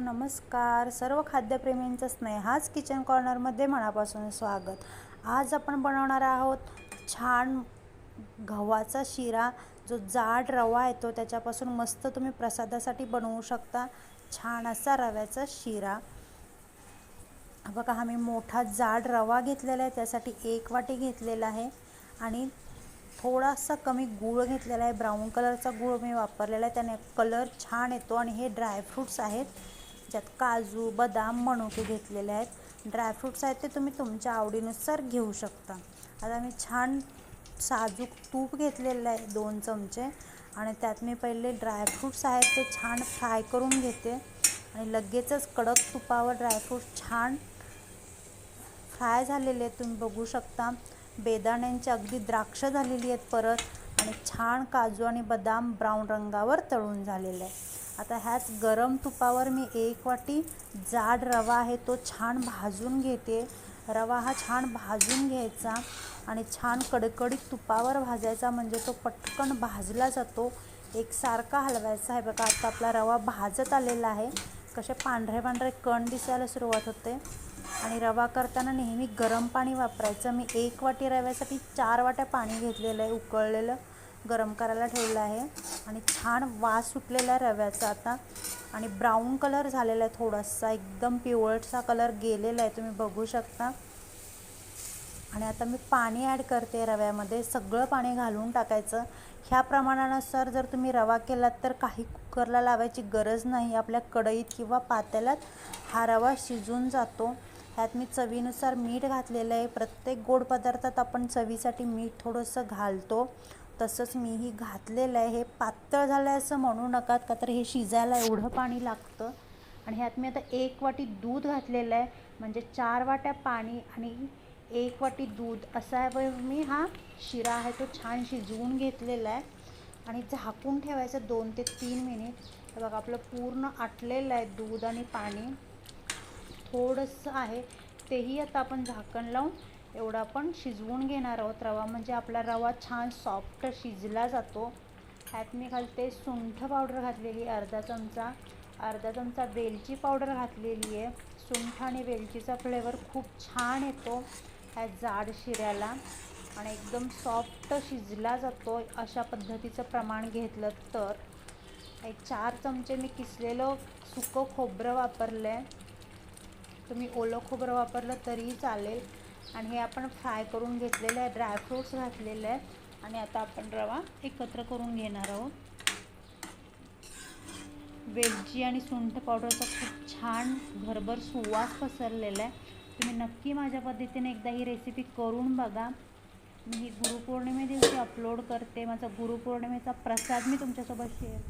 नमस्कार. सर्व खाद्यप्रेमींचं स्नेहाज किचन कॉर्नरमध्ये मनापासून स्वागत. आज आपण बनवणार आहोत छान गव्हाचा शिरा जो जाड रवा येतो त्याच्यापासून मस्त तुम्ही प्रसादासाठी बनवू शकता छान असा रव्याचा शिरा. बघा आम्ही मोठा जाड रवा घेतलेला आहे त्यासाठी एक वाटी घेतलेला आहे आणि थोडासा कमी गूळ घेतलेला आहे. ब्राऊन कलरचा गूळ मी वापरलेला आहे त्याने कलर छान येतो आणि हे ड्रायफ्रूट्स आहेत. ज्यात काजू बदाम मनुके घेतलेले आहेत. ड्रायफ्रूट्स आहेत ते तुम्ही तुमच्या आवडीनुसार घेऊ शकता. आता मी छान साजूक तूप घेतलेलं आहे दोन चमचे. आणि त्यात मी पहिले ड्रायफ्रूट्स आहेत ते छान फ्राय करून घेते. आणि लगेचच कडक तुपावर ड्रायफ्रूट छान फ्राय झालेले आहेत तुम्ही बघू शकता. बेदाण्यांची अगदी द्राक्ष झालेली आहेत परत. आणि छान काजू आणि बदाम ब्राऊन रंगावर तळून झालेले आहे आता ह्याच गरम तुपावर मी एक वाटी जाड रवा आहे तो छान भाजून घेते. रवा हा छान भाजून घ्यायचा आणि छान कडकडीत तुपावर भाजायचा म्हणजे तो पटकन भाजला जातो. एकसारखा हलवायचा आहे बघा आता आपला रवा भाजत आलेला आहे. कसे पांढरे पांढरे कण दिसायला सुरुवात होते. आणि रवा करताना नेहमी गरम पाणी वापरायचं. मी एक वाटी रव्यासाठी चार वाट्या पाणी घेतलेलं आहे उकळलेलं. गरम करायला ठेवलं आहे. आणि छान वास सुटलेला आहे रव्याचा आता. आणि ब्राऊन कलर झालेला आहे थोडासा. एकदम पिवळसा कलर गेलेला आहे. तुम्ही बघू शकता. आणि आता मी पाणी ॲड करते रव्यामध्ये. सगळं पाणी घालून टाकायचं. ह्या प्रमाणानुसार जर तुम्ही रवा केलात तर काही कुकरला लावायची गरज नाही. आपल्या कढईत किंवा पातेल्यात हा रवा शिजून जातो. ह्यात मी चवीनुसार मीठ घातलेलं आहे. प्रत्येक गोड पदार्थात आपण चवीसाठी मीठ थोडंसं घालतो. तसंच मीही घातलेलं आहे. हे पातळ झालं आहे असं म्हणू नका का तर हे शिजायला एवढं पाणी लागतं. आणि ह्यात मी आता एक वाटी दूध घातलेलं आहे. म्हणजे चार वाट्या पाणी आणि एक वाटी दूध. असा आहे मी हा शिरा आहे तो छान शिजवून घेतलेला आहे. आणि झाकून ठेवायचं दोन ते तीन मिनिट. हे बघा आपलं पूर्ण आटलेलं आहे दूध आणि पाणी. थोडंसं आहे तेही आता आपण झाकण लावून एवढा आपण शिजवून घेणार आहोत रवा. म्हणजे आपला रवा छान सॉफ्ट शिजला जातो. ह्यात मी घालते सुंठ पावडर घातलेली अर्धा चमचा. अर्धा चमचा वेलची पावडर घातलेली आहे. सुंठ आणि वेलचीचा फ्लेवर खूप छान येतो ह्या जाड शिऱ्याला. आणि एकदम सॉफ्ट शिजला जातो अशा पद्धतीचं प्रमाण घेतलं तर. एक चार चमचे मी किसलेलं सुकं खोबरं वापरलं आहे तुम्ही ओलं खोबरं वापरलं तरीही चालेल. आणि हे आपण फ्राय करून घेतलेलं आहे ड्रायफ्रूट्स घातलेले आहे आणि आता आपण रवा एकत्र करून घेणार आहोत. वेलची आणि सुंठ पावडरचा खूप छान भरभर सुवास पसरलेला आहे. तुम्ही नक्की माझ्या पद्धतीने एकदा ही रेसिपी करून बघा. मी ही गुरुपौर्णिमे दिवशी अपलोड करते. माझा गुरुपौर्णिमेचा प्रसाद मी तुमच्यासोबत शेअर